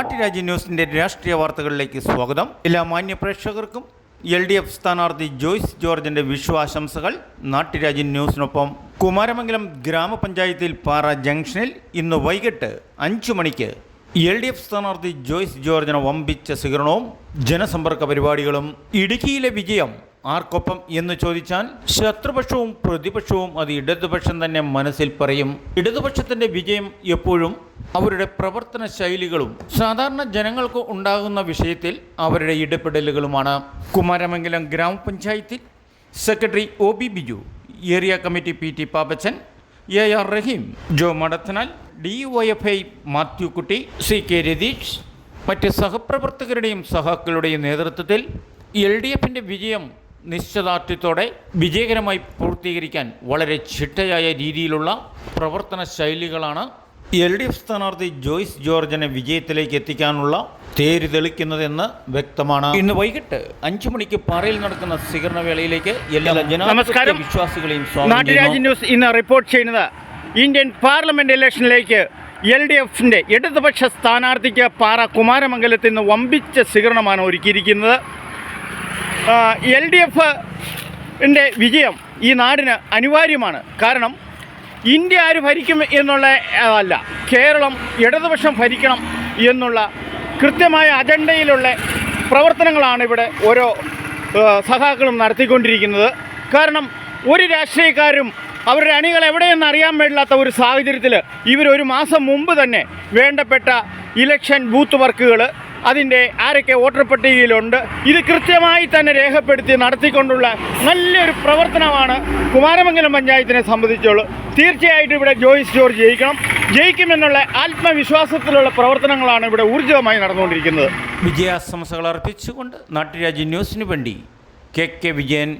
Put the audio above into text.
നാട്ടുരാജ്യ ന്യൂസിന്റെ രാഷ്ട്രീയ വാർത്തകളിലേക്ക് സ്വാഗതം. എല്ലാ മാന്യ പ്രേക്ഷകർക്കും എൽ ഡി എഫ് സ്ഥാനാർത്ഥി ജോയ്സ് ജോർജിന്റെ വിശ്വാശംസകൾ നാട്ടുരാജ്യ ന്യൂസിനൊപ്പം. കുമാരമംഗലം ഗ്രാമപഞ്ചായത്തിൽ പാറ ജംഗ്ഷനിൽ ഇന്ന് വൈകിട്ട് അഞ്ചു മണിക്ക് എൽ ഡി എഫ് സ്ഥാനാർത്ഥി ജോയ്സ് ജോർജിന് വമ്പിച്ച സ്വീകരണവും ജനസമ്പർക്ക പരിപാടികളും. ഇടുക്കിയിലെ വിജയം ആർക്കൊപ്പം എന്ന് ചോദിച്ചാൽ ശത്രുപക്ഷവും പ്രതിപക്ഷവും അത് ഇടതുപക്ഷം തന്നെ മനസ്സിൽ പറയും. ഇടതുപക്ഷത്തിന്റെ വിജയം എപ്പോഴും അവരുടെ പ്രവർത്തന ശൈലികളും സാധാരണ ജനങ്ങൾക്ക് ഉണ്ടാകുന്ന വിഷയത്തിൽ അവരുടെ ഇടപെടലുകളുമാണ്. കുമാരമംഗലം ഗ്രാമപഞ്ചായത്തിൽ secretary O B Biju area committee P T Pappachan A R Rahim Jo Madathanal D Y F I Mathew Kutty C K Ratheesh മറ്റ് സഹപ്രവർത്തകരുടെയും സഹാക്കളുടെയും നേതൃത്വത്തിൽ എൽ ഡി എഫിന്റെ വിജയം നിശ്ചയദാർഢ്യത്തോടെ വിജയകരമായി പൂർത്തീകരിക്കാൻ വളരെ ചിട്ടയായ രീതിയിലുള്ള പ്രവർത്തന ശൈലികളാണ് എൽ ഡി എഫ് സ്ഥാനാർത്ഥി ജോയ്സ് ജോർജിനെ വിജയത്തിലേക്ക് എത്തിക്കാനുള്ള തേര് തെളിക്കുന്നതെന്ന് വ്യക്തമാണ്. ഇന്ന് വൈകിട്ട് അഞ്ചു മണിക്ക് പാറയിൽ നടക്കുന്ന സ്വീകരണ വേളയിലേക്ക് എല്ലാ നമസ്കാരം. വിശ്വാസികളെയും നാട്ടുരാജ്യ ന്യൂസ് ഇന്ന് റിപ്പോർട്ട് ചെയ്യുന്നത് ഇന്ത്യൻ പാർലമെന്റ് ഇലക്ഷനിലേക്ക് എൽ ഡി എഫിന്റെ ഇടതുപക്ഷ സ്ഥാനാർത്ഥിക്ക് പാറ കുമാരമംഗലത്ത് നിന്ന് വമ്പിച്ച സ്വീകരണമാണ് ഒരുക്കിയിരിക്കുന്നത്. എൽ ഡി എഫിന്റെ വിജയം ഈ നാടിന് അനിവാര്യമാണ്. കാരണം ഇന്ത്യ ആര് ഭരിക്കും എന്നുള്ള അല്ല കേരളം ഇടതുപക്ഷം ഭരിക്കണം എന്നുള്ള കൃത്യമായ അജണ്ടയിലുള്ള പ്രവർത്തനങ്ങളാണ് ഇവിടെ ഓരോ സഖാക്കളും നടത്തിക്കൊണ്ടിരിക്കുന്നത്. കാരണം ഒരു രാഷ്ട്രീയക്കാരും അവരുടെ അണികൾ എവിടെയെന്ന് അറിയാൻ മേലാത്ത ഒരു സാഹചര്യത്തിൽ ഇവർ ഒരു മാസം മുമ്പ് തന്നെ വേണ്ടപ്പെട്ട ഇലക്ഷൻ ബൂത്ത് വർക്കുകൾ അതിന്റെ ആരൊക്കെ വോട്ടർ പട്ടികയിലുണ്ട്. ഇത് കൃത്യമായി തന്നെ രേഖപ്പെടുത്തി നടത്തിക്കൊണ്ടുള്ള നല്ലൊരു പ്രവർത്തനമാണ് കുമാരമംഗലം പഞ്ചായത്തിനെ സംബന്ധിച്ചുള്ളൂ. തീർച്ചയായിട്ടും ഇവിടെ ജോയിസ് ജോർജ് ജയിക്കണം. ജയിക്കുമെന്നുള്ള ആത്മവിശ്വാസത്തിലുള്ള പ്രവർത്തനങ്ങളാണ് ഇവിടെ ഊർജിതമായി നടന്നുകൊണ്ടിരിക്കുന്നത്. വിജയാശംസകൾ അർപ്പിച്ചുകൊണ്ട് നാട്ടുരാജ്യ ന്യൂസിനു വേണ്ടി കെ കെ വിജയൻ